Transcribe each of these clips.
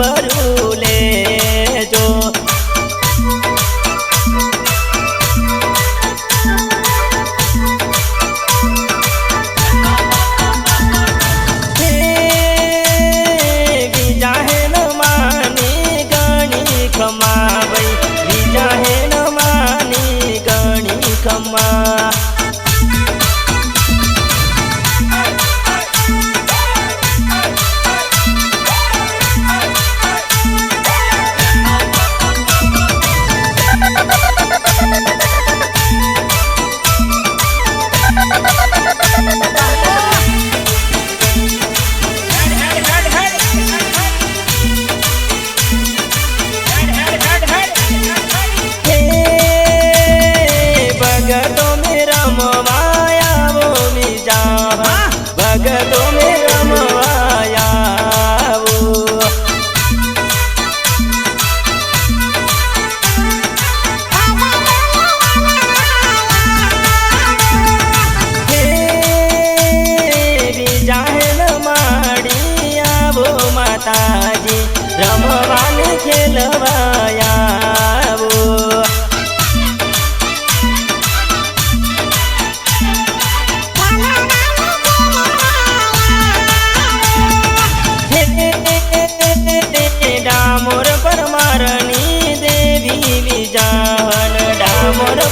but?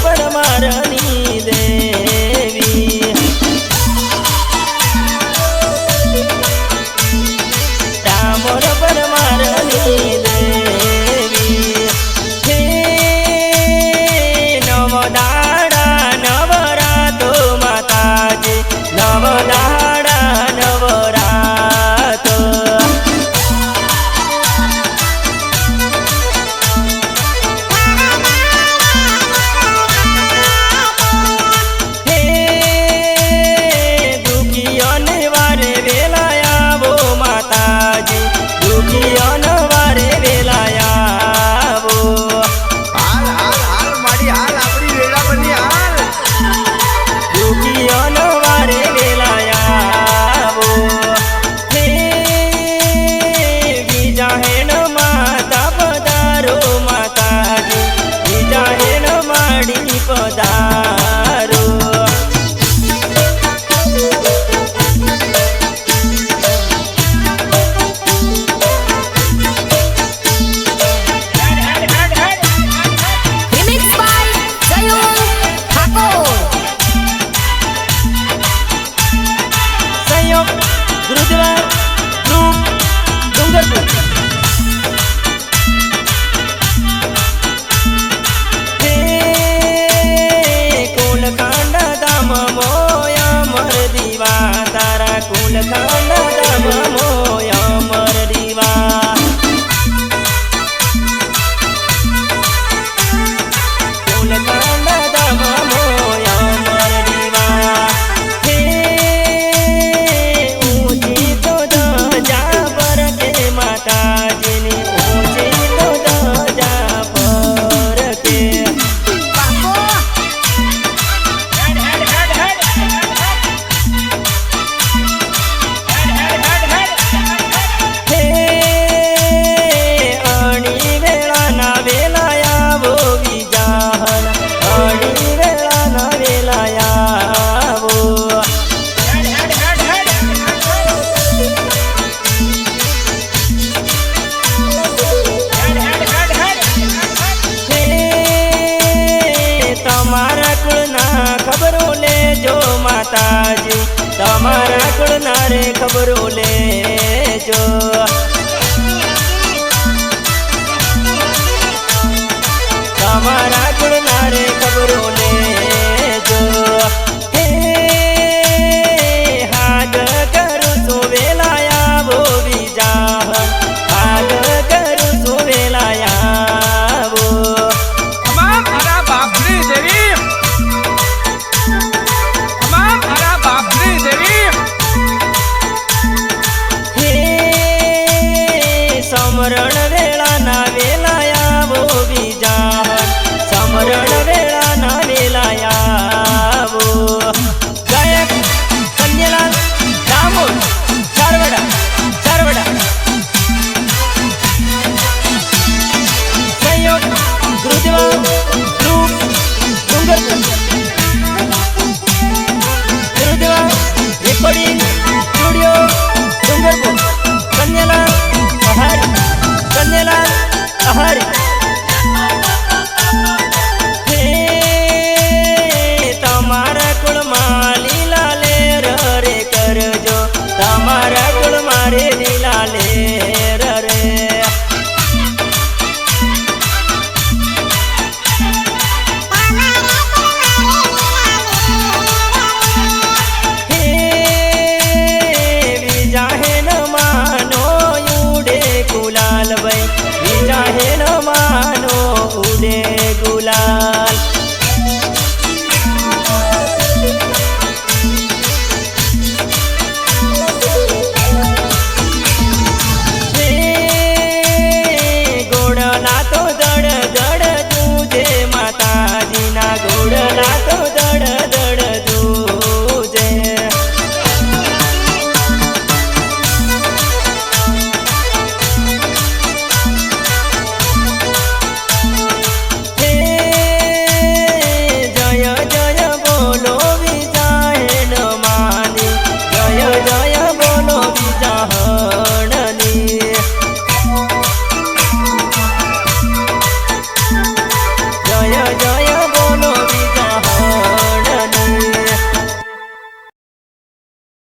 ಬಡ ಮಾಡಿ Gujarat group Dungarpur કુલકાંડા દામો યા મર દીવા તારા કુલકાંડા દામો માતાજી તમારા ગુણના રે ખબરો લેજો.